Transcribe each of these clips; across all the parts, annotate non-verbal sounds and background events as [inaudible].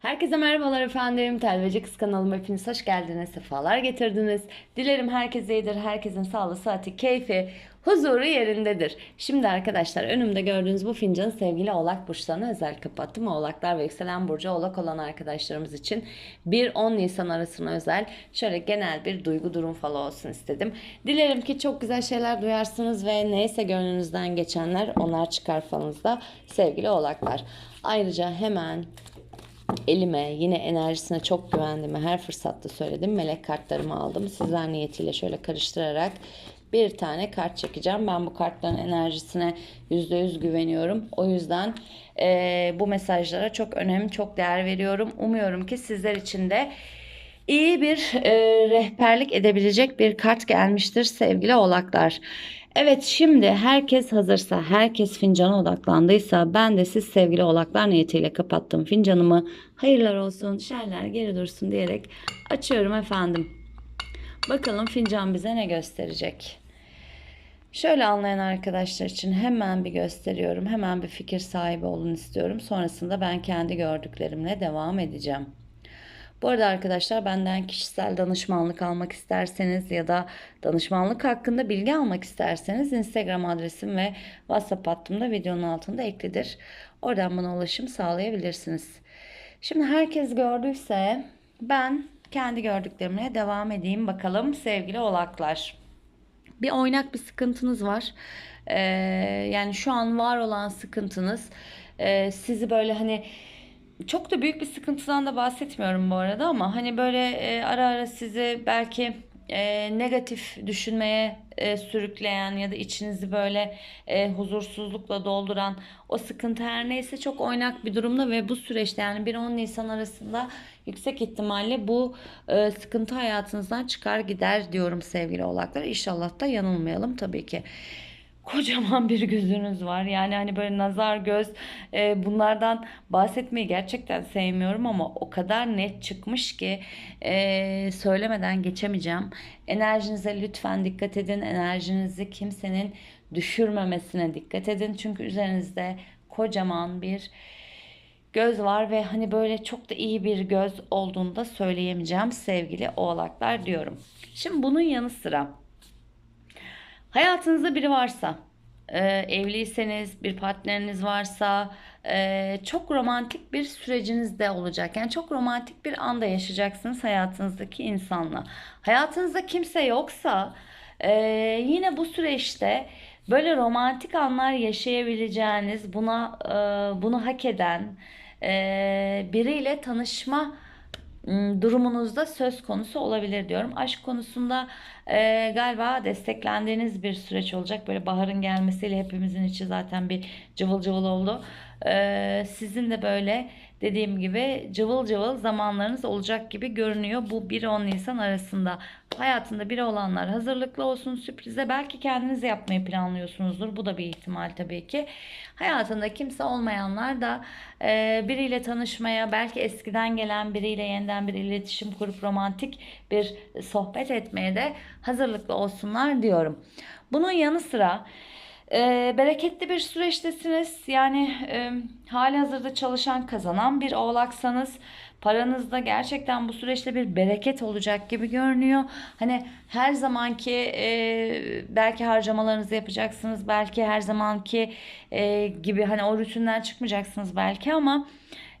Herkese merhabalar efendim. Telveci Kız kanalıma hepiniz hoş geldiniz. Sefalar getirdiniz. Dilerim herkes iyidir. Herkesin sağlığı, saati, keyfi, huzuru yerindedir. Şimdi arkadaşlar önümde gördüğünüz bu fincanı sevgili Oğlak burçlarına özel kapattım. Oğlaklar ve yükselen burcu Oğlak olan arkadaşlarımız için 1-10 Nisan arasına özel şöyle genel bir duygu durum falan olsun istedim. Dilerim ki çok güzel şeyler duyarsınız ve neyse gönlünüzden geçenler onlar çıkar falınızda sevgili Oğlaklar. Ayrıca hemen elime yine enerjisine çok güvendiğimi her fırsatta söyledim. Melek kartlarımı aldım. Sizler niyetiyle şöyle karıştırarak bir tane kart çekeceğim. Ben bu kartların enerjisine %100 güveniyorum. O yüzden eee, bu mesajlara çok önem, çok değer veriyorum. Umuyorum ki sizler için de iyi bir e, rehberlik edebilecek bir kart gelmiştir sevgili oğlaklar. Evet şimdi herkes hazırsa, herkes fincana odaklandıysa ben de siz sevgili oğlaklar niyetiyle kapattım fincanımı. Hayırlar olsun, şerler geri dursun diyerek açıyorum efendim. Bakalım fincan bize ne gösterecek. Şöyle anlayan arkadaşlar için hemen bir gösteriyorum. Hemen bir fikir sahibi olun istiyorum. Sonrasında ben kendi gördüklerimle devam edeceğim. Bu arada arkadaşlar benden kişisel danışmanlık almak isterseniz ya da danışmanlık hakkında bilgi almak isterseniz Instagram adresim ve WhatsApp hattım da videonun altında eklidir. Oradan bana ulaşım sağlayabilirsiniz. Şimdi herkes gördüyse ben kendi gördüklerimle devam edeyim bakalım sevgili oğlaklar bir oynak bir sıkıntınız var. Ee, yani şu an var olan sıkıntınız e, sizi böyle hani çok da büyük bir sıkıntıdan da bahsetmiyorum bu arada ama hani böyle e, ara ara sizi belki e, negatif düşünmeye e, sürükleyen ya da içinizi böyle e, huzursuzlukla dolduran o sıkıntı her neyse çok oynak bir durumda ve bu süreçte yani 1-10 Nisan arasında yüksek ihtimalle bu e, sıkıntı hayatınızdan çıkar gider diyorum sevgili oğlaklar. İnşallah da yanılmayalım tabii ki kocaman bir gözünüz var. Yani hani böyle nazar göz e, bunlardan bahsetmeyi gerçekten sevmiyorum ama o kadar net çıkmış ki e, söylemeden geçemeyeceğim. Enerjinize lütfen dikkat edin. Enerjinizi kimsenin düşürmemesine dikkat edin. Çünkü üzerinizde kocaman bir göz var ve hani böyle çok da iyi bir göz olduğunu da söyleyemeyeceğim sevgili oğlaklar diyorum. Şimdi bunun yanı sıra Hayatınızda biri varsa, e, evliyseniz, bir partneriniz varsa, e, çok romantik bir süreciniz de olacak. Yani çok romantik bir anda yaşayacaksınız hayatınızdaki insanla. Hayatınızda kimse yoksa, e, yine bu süreçte böyle romantik anlar yaşayabileceğiniz, buna e, bunu hak eden e, biriyle tanışma durumunuzda söz konusu olabilir diyorum. Aşk konusunda e, galiba desteklendiğiniz bir süreç olacak. Böyle baharın gelmesiyle hepimizin içi zaten bir cıvıl cıvıl oldu. E, sizin de böyle dediğim gibi cıvıl cıvıl zamanlarınız olacak gibi görünüyor. Bu 1-10 Nisan arasında hayatında biri olanlar hazırlıklı olsun sürprize. Belki kendiniz yapmayı planlıyorsunuzdur. Bu da bir ihtimal tabii ki. Hayatında kimse olmayanlar da e, biriyle tanışmaya, belki eskiden gelen biriyle yeniden bir iletişim kurup romantik bir sohbet etmeye de hazırlıklı olsunlar diyorum. Bunun yanı sıra e, bereketli bir süreçtesiniz. Yani e, hali hazırda çalışan kazanan bir oğlaksanız paranızda gerçekten bu süreçte bir bereket olacak gibi görünüyor. Hani her zamanki e, belki harcamalarınızı yapacaksınız. Belki her zamanki e, gibi hani o rutinden çıkmayacaksınız belki ama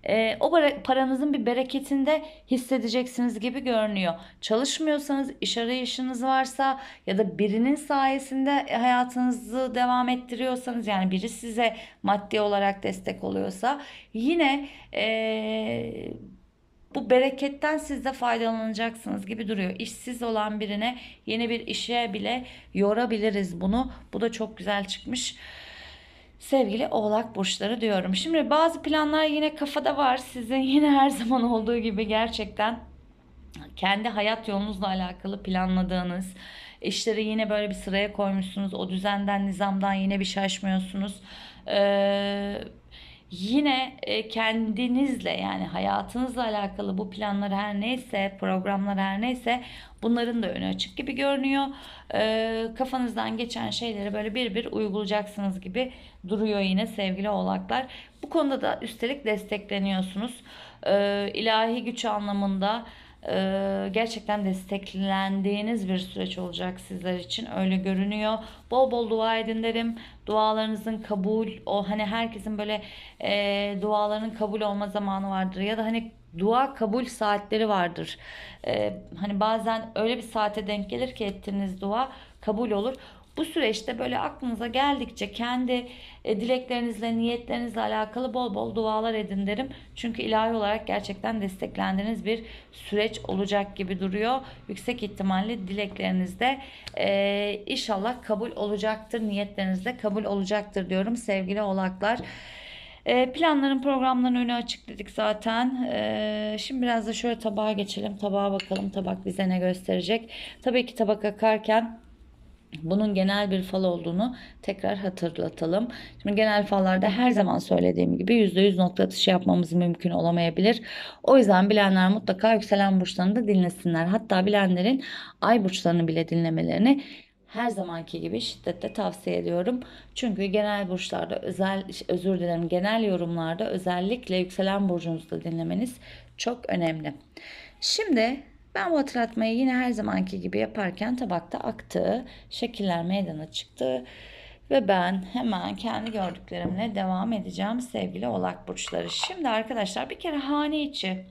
e, o paranızın bir bereketini de hissedeceksiniz gibi görünüyor. Çalışmıyorsanız, iş arayışınız varsa ya da birinin sayesinde hayatınızı devam ettiriyorsanız yani biri size maddi olarak destek oluyorsa yine e, bu bereketten siz de faydalanacaksınız gibi duruyor. İşsiz olan birine yeni bir işe bile yorabiliriz bunu. Bu da çok güzel çıkmış. Sevgili oğlak burçları diyorum. Şimdi bazı planlar yine kafada var. Sizin yine her zaman olduğu gibi gerçekten kendi hayat yolunuzla alakalı planladığınız işleri yine böyle bir sıraya koymuşsunuz. O düzenden, nizamdan yine bir şaşmıyorsunuz. Ee, yine e, kendinizle yani hayatınızla alakalı bu planlar her neyse, programlar her neyse bunların da önü açık gibi görünüyor. E, kafanızdan geçen şeyleri böyle bir bir uygulayacaksınız gibi duruyor yine sevgili oğlaklar. Bu konuda da üstelik destekleniyorsunuz. E, ilahi güç anlamında gerçekten desteklendiğiniz bir süreç olacak sizler için öyle görünüyor. Bol bol dua edin derim. Dualarınızın kabul, o hani herkesin böyle e, dualarının kabul olma zamanı vardır ya da hani dua kabul saatleri vardır. E, hani bazen öyle bir saate denk gelir ki ettiğiniz dua kabul olur. Bu süreçte böyle aklınıza geldikçe kendi e, dileklerinizle, niyetlerinizle alakalı bol bol dualar edin derim. Çünkü ilahi olarak gerçekten desteklendiğiniz bir süreç olacak gibi duruyor. Yüksek ihtimalle dileklerinizde e, inşallah kabul olacaktır. Niyetlerinizde kabul olacaktır diyorum sevgili oğlaklar. E, planların programların önü açık dedik zaten. E, şimdi biraz da şöyle tabağa geçelim. Tabağa bakalım tabak bize ne gösterecek. Tabii ki tabak akarken bunun genel bir fal olduğunu tekrar hatırlatalım. Şimdi genel fallarda her zaman söylediğim gibi %100 nokta atışı yapmamız mümkün olamayabilir. O yüzden bilenler mutlaka yükselen burçlarını da dinlesinler. Hatta bilenlerin ay burçlarını bile dinlemelerini her zamanki gibi şiddetle tavsiye ediyorum. Çünkü genel burçlarda özel özür dilerim genel yorumlarda özellikle yükselen burcunuzu da dinlemeniz çok önemli. Şimdi ben bu hatırlatmayı yine her zamanki gibi yaparken tabakta aktı, şekiller meydana çıktı ve ben hemen kendi gördüklerimle devam edeceğim sevgili oğlak burçları. Şimdi arkadaşlar bir kere hane içi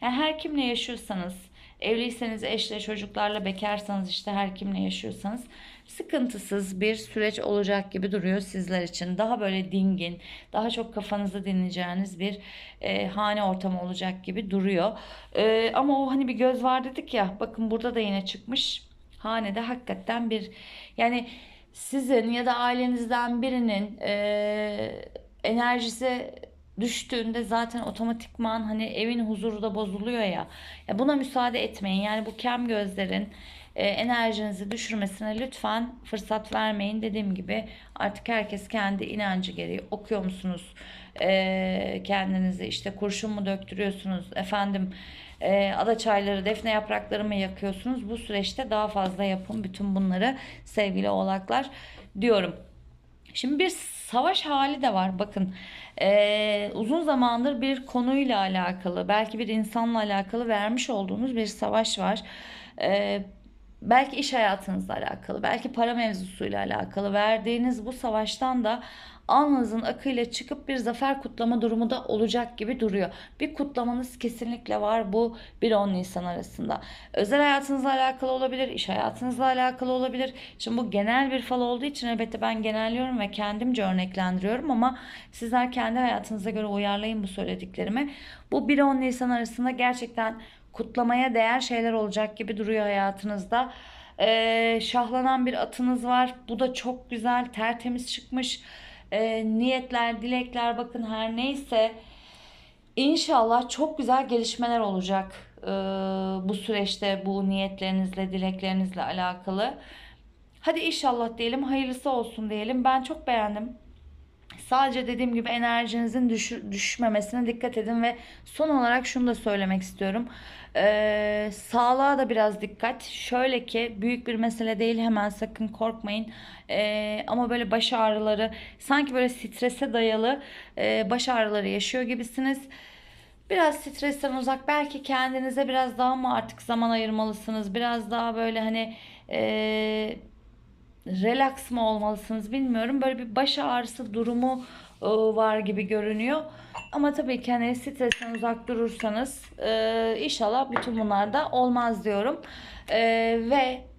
yani her kimle yaşıyorsanız evliyseniz eşle çocuklarla bekarsanız işte her kimle yaşıyorsanız sıkıntısız bir süreç olacak gibi duruyor sizler için. Daha böyle dingin, daha çok kafanızda dinleyeceğiniz bir e, hane ortamı olacak gibi duruyor. E, ama o hani bir göz var dedik ya. Bakın burada da yine çıkmış. Hanede hakikaten bir yani sizin ya da ailenizden birinin e, enerjisi düştüğünde zaten otomatikman hani evin huzuru da bozuluyor ya. ya buna müsaade etmeyin. Yani bu kem gözlerin e, enerjinizi düşürmesine lütfen fırsat vermeyin. Dediğim gibi artık herkes kendi inancı gereği okuyor musunuz? E, kendinizi işte kurşun mu döktürüyorsunuz? Efendim e, ada çayları, defne yaprakları mı yakıyorsunuz? Bu süreçte daha fazla yapın bütün bunları sevgili oğlaklar diyorum. Şimdi bir savaş hali de var. Bakın e, uzun zamandır bir konuyla alakalı, belki bir insanla alakalı vermiş olduğunuz bir savaş var. E, belki iş hayatınızla alakalı, belki para mevzusuyla alakalı verdiğiniz bu savaştan da alnınızın akıyla çıkıp bir zafer kutlama durumu da olacak gibi duruyor. Bir kutlamanız kesinlikle var bu 1-10 Nisan arasında. Özel hayatınızla alakalı olabilir, iş hayatınızla alakalı olabilir. Şimdi bu genel bir fal olduğu için elbette ben genelliyorum ve kendimce örneklendiriyorum ama sizler kendi hayatınıza göre uyarlayın bu söylediklerimi. Bu 1-10 Nisan arasında gerçekten kutlamaya değer şeyler olacak gibi duruyor hayatınızda. Ee, şahlanan bir atınız var. Bu da çok güzel, tertemiz çıkmış. Ee, niyetler, dilekler bakın her neyse. İnşallah çok güzel gelişmeler olacak ee, bu süreçte bu niyetlerinizle, dileklerinizle alakalı. Hadi inşallah diyelim, hayırlısı olsun diyelim. Ben çok beğendim. Sadece dediğim gibi enerjinizin düş düşmemesine dikkat edin ve son olarak şunu da söylemek istiyorum. Ee, sağlığa da biraz dikkat. Şöyle ki büyük bir mesele değil hemen sakın korkmayın. Ee, ama böyle baş ağrıları sanki böyle strese dayalı e, baş ağrıları yaşıyor gibisiniz. Biraz stresten uzak belki kendinize biraz daha mı artık zaman ayırmalısınız. Biraz daha böyle hani e, relax mı olmalısınız bilmiyorum. Böyle bir baş ağrısı durumu e, var gibi görünüyor. Ama tabii ki hani stresten uzak durursanız e, inşallah bütün bunlar da olmaz diyorum. E, ve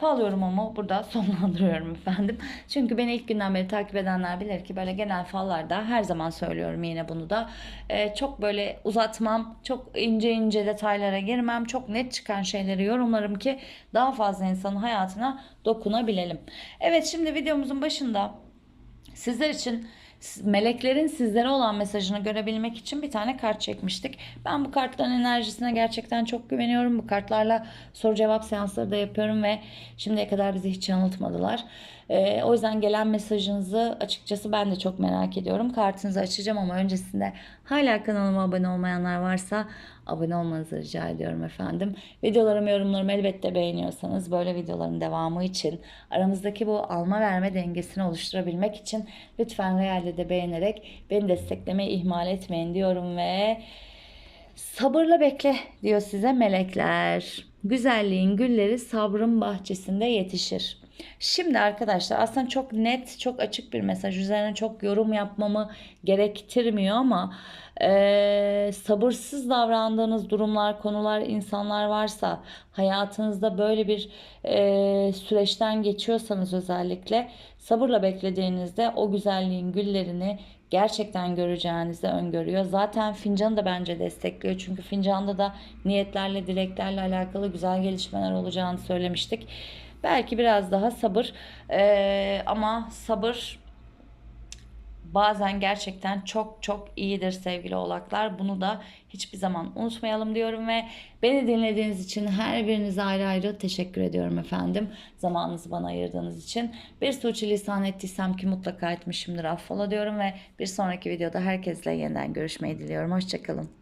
fal yorumumu burada [laughs] sonlandırıyorum efendim. Çünkü beni ilk günden beri takip edenler bilir ki böyle genel fallarda her zaman söylüyorum yine bunu da. Ee, çok böyle uzatmam, çok ince ince detaylara girmem, çok net çıkan şeyleri yorumlarım ki daha fazla insanın hayatına dokunabilelim. Evet şimdi videomuzun başında sizler için meleklerin sizlere olan mesajını görebilmek için bir tane kart çekmiştik. Ben bu kartların enerjisine gerçekten çok güveniyorum. Bu kartlarla soru cevap seansları da yapıyorum ve şimdiye kadar bizi hiç yanıltmadılar. Ee, o yüzden gelen mesajınızı açıkçası ben de çok merak ediyorum. Kartınızı açacağım ama öncesinde hala kanalıma abone olmayanlar varsa abone olmanızı rica ediyorum efendim. Videolarımı, yorumlarımı elbette beğeniyorsanız böyle videoların devamı için aramızdaki bu alma verme dengesini oluşturabilmek için lütfen realde de beğenerek beni desteklemeyi ihmal etmeyin diyorum ve Sabırla bekle diyor size melekler. Güzelliğin gülleri sabrın bahçesinde yetişir. Şimdi arkadaşlar aslında çok net, çok açık bir mesaj. Üzerine çok yorum yapmamı gerektirmiyor ama eee, sabırsız davrandığınız durumlar, konular, insanlar varsa hayatınızda böyle bir eee, süreçten geçiyorsanız özellikle sabırla beklediğinizde o güzelliğin güllerini gerçekten göreceğinizi öngörüyor. Zaten fincanı da bence destekliyor. Çünkü fincanda da niyetlerle, dileklerle alakalı güzel gelişmeler olacağını söylemiştik. Belki biraz daha sabır Ee, ama sabır bazen gerçekten çok çok iyidir sevgili oğlaklar. Bunu da hiçbir zaman unutmayalım diyorum ve beni dinlediğiniz için her birinize ayrı ayrı teşekkür ediyorum efendim. Zamanınızı bana ayırdığınız için. Bir suçu lisan ettiysem ki mutlaka etmişimdir affola diyorum ve bir sonraki videoda herkesle yeniden görüşmeyi diliyorum. Hoşçakalın.